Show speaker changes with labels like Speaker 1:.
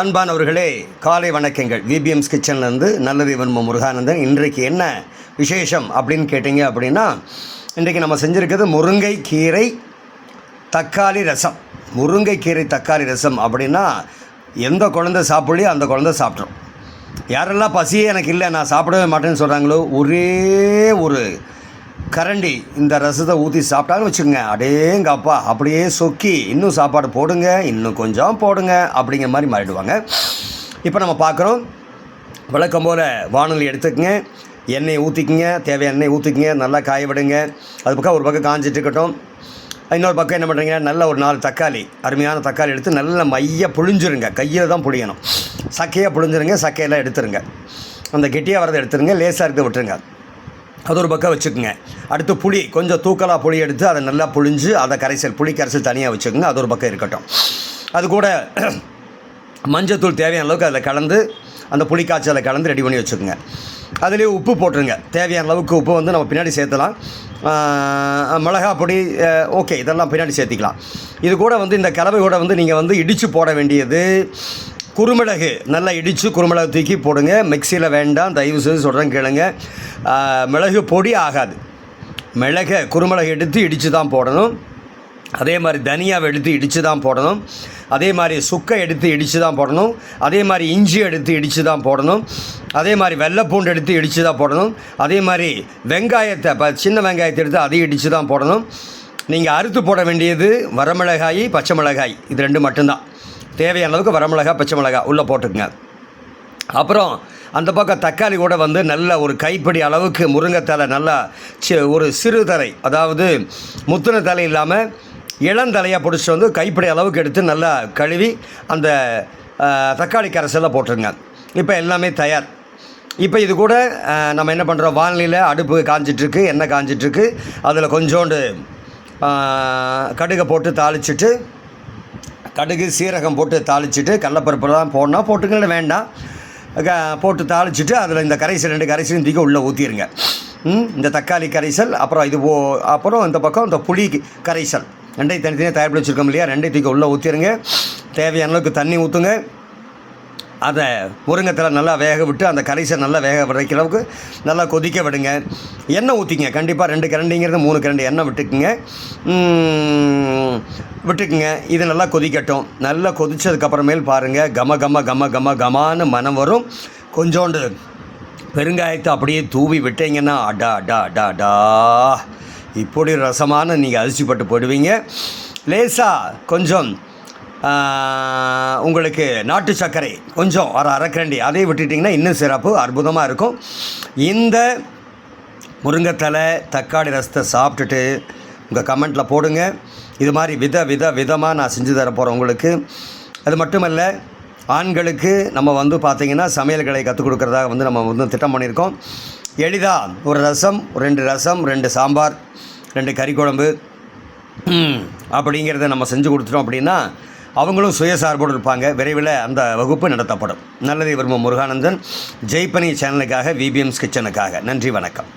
Speaker 1: அன்பானவர்களே காலை வணக்கங்கள். விபிஎம்ஸ் கிச்சன்லேருந்து நல்லது விரும்பும் முருகானந்தன் இன்றைக்கு என்ன விசேஷம் அப்படின்னு கேட்டிங்க அப்படின்னா இன்றைக்கு நம்ம செஞ்சுருக்கிறது முருங்கை கீரை தக்காளி ரசம். முருங்கை கீரை தக்காளி ரசம் அப்படின்னா எந்த குழந்தை சாப்பிடலையோ அந்த குழந்தை சாப்பிட்றோம் யாரெல்லாம் பசியே எனக்கு இல்லை நான் சாப்பிடவே மாட்டேன்னு சொல்கிறாங்களோ ஒரே ஒரு கரண்டி இந்த ரசத்தை ஊற்றி சாப்பிட்டாங்கன்னு வச்சுக்கோங்க. அடேங்க அப்பா அப்படியே சொக்கி இன்னும் சாப்பாடு போடுங்க இன்னும் கொஞ்சம் போடுங்க அப்படிங்கிற மாதிரி மாறிடுவாங்க. இப்போ நம்ம பார்க்குறோம். வழக்கம் போல் வானொலி எடுத்துக்கங்க. எண்ணெயை ஊற்றிக்கிங்க தேவையான எண்ணெய் ஊற்றிக்கிங்க நல்லா காய விடுங்க. அது பக்கம் ஒரு பக்கம் காஞ்சிட்டு இருக்கட்டும். இன்னொரு பக்கம் என்ன பண்ணுறீங்க நல்ல ஒரு நாலு தக்காளி அருமையான தக்காளி எடுத்து நல்ல மைய புழிஞ்சிருங்க. கையில் தான் புழியணும். சக்கையாக புழிஞ்சிருங்க சக்கையெல்லாம் எடுத்துருங்க. அந்த கெட்டியாக வரதை எடுத்துருங்க லேசாக இருக்க விட்டுருங்க. அது ஒரு பக்கம் வச்சுக்கோங்க. அடுத்து புளி கொஞ்சம் தூக்கலாக புளி எடுத்து அதை நல்லா புழிஞ்சு அதை கரைசல் புளி கரைசல் தனியாக வச்சுக்கோங்க. அது ஒரு பக்கம் இருக்கட்டும். அது கூட மஞ்சத்தூள் தேவையான அளவுக்கு அதில் கலந்து அந்த புளி காய்ச்சலை கலந்து ரெடி பண்ணி வச்சுக்கோங்க. அதுலேயே உப்பு போட்டுருங்க. தேவையான அளவுக்கு உப்பு வந்து நம்ம பின்னாடி சேர்த்தலாம். மிளகா பொடி ஓகே இதெல்லாம் பின்னாடி சேர்த்திக்கலாம். இது கூட வந்து இந்த கலவை கூட வந்து நீங்கள் வந்து இடித்து போட வேண்டியது. குருமிளகு நல்லா இடித்து குருமிளகு தூக்கி போடுங்க. மிக்சியில் வேண்டாம் தயவு செய்து சொல்கிறேன் கேளுங்க. மிளகு பொடி ஆகாது. மிளகை குருமிளகு எடுத்து இடித்து தான் போடணும். அதே மாதிரி தனியாவை எடுத்து இடித்து தான் போடணும். அதே மாதிரி சுக்கை எடுத்து இடித்து தான் போடணும். அதே மாதிரி இஞ்சி எடுத்து இடித்து தான் போடணும். அதே மாதிரி வெள்ளைப்பூண்டு எடுத்து இடித்து தான் போடணும். அதே மாதிரி வெங்காயத்தை இப்போ சின்ன வெங்காயத்தை எடுத்து அதையும் இடித்து தான் போடணும். நீங்கள் அறுத்து போட வேண்டியது வரமிளகாய் பச்சை மிளகாய். இது ரெண்டு மட்டும்தான். தேவையான அளவுக்கு வரமிளகா பச்சை மிளகா உள்ளே போட்டுக்குங்க. அப்புறம் அந்த பக்கம் தக்காளி கூட வந்து நல்ல ஒரு கைப்பிடி அளவுக்கு முருங்கைத்தலை நல்லா சி ஒரு சிறு தலை அதாவது முத்தின தலை இல்லாமல் இளந்தலையாக பிடிச்சி வந்து கைப்பிடி அளவுக்கு எடுத்து நல்லா கழுவி அந்த தக்காளி கரைசலில் போட்டுருங்க. இப்போ எல்லாமே தயார். இப்போ இது கூட நம்ம என்ன பண்ணுறோம் வானிலையில் அடுப்பு காஞ்சிட்ருக்கு எண்ணெய் காஞ்சிட்ருக்கு. அதில் கொஞ்சோண்டு கடுகை போட்டு தாளிச்சிட்டு கடுகு சீரகம் போட்டு தாளிச்சிட்டு கடலப்பருப்புலாம் போடணும். போட்டுக்கல வேண்டாம். க- போட்டு தாளிச்சிட்டு அதில் இந்த கரைசல் ரெண்டு கரைசலையும் தூக்கி உள்ளே ஊற்றிடுங்க இந்த தக்காளி கரைசல் அப்புறம் இது போ அப்புறம் இந்த பக்கம் இந்த புளி கரைசல். ரெண்டையும் தனித்தனியாக தயார் பண்ணி வச்சுருக்கோம் இல்லையா? ரெண்டையும் தூக்கி உள்ளே ஊற்றிடுங்க தேவையான அளவுக்கு தண்ணி ஊற்றுங்க அதை முருங்கத்தில் நல்லா வேக விட்டு அந்த கரைசை நல்லா வேக விடைக்கிற அளவுக்கு நல்லா கொதிக்க விடுங்க. எண்ணெய் ஊற்றிங்க கண்டிப்பாக ரெண்டு கரண்டிங்கிறது மூணு கரண்டி எண்ணெய் விட்டுக்குங்க. விட்டுக்குங்க. இது நல்லா கொதிக்கட்டும். நல்லா கொதித்ததுக்கப்புறமேல் பாருங்கள் கம கம கம கம கமான்னு மனம் வரும். கொஞ்சோண்டு பெருங்காயத்தை அப்படியே தூவி விட்டீங்கன்னா அடா அடா அடா அடா இப்படி ரசமான நீங்கள் அரிசிப்பட்டு போடுவீங்க. லேசாக கொஞ்சம் உங்களுக்கு நாட்டு சர்க்கரை கொஞ்சம் ஒரு அரைக்கரண்டி. அதையும் விட்டுட்டிங்கன்னா இன்னும் சிறப்பு அற்புதமாக இருக்கும். இந்த முருங்கைத்தலை தக்காளி ரசத்தை சாப்பிட்டுட்டு உங்கள் கமெண்ட்டில் போடுங்க. இது மாதிரி வித வித விதமாக நான் செஞ்சு தர போகிறேன் உங்களுக்கு. அது மட்டுமல்ல ஆண்களுக்கு நம்ம வந்து பார்த்திங்கன்னா சமையல்களை கற்றுக் கொடுக்குறதாக வந்து நம்ம வந்து திட்டம் பண்ணியிருக்கோம். எளிதாக ஒரு ரசம் ரெண்டு ரசம் ரெண்டு சாம்பார் ரெண்டு கறி குழம்பு அப்படிங்கிறத நம்ம செஞ்சு கொடுத்துட்டோம் அப்படின்னா அவங்களும் சுயசார்போடு இருப்பாங்க. விரைவில் அந்த வகுப்பு நடத்தப்படும். நல்லதை விரும்பும் முருகானந்தன் ஜெய்பனி சேனலுக்காக விபிஎம்ஸ் கிச்சனுக்காக நன்றி வணக்கம்.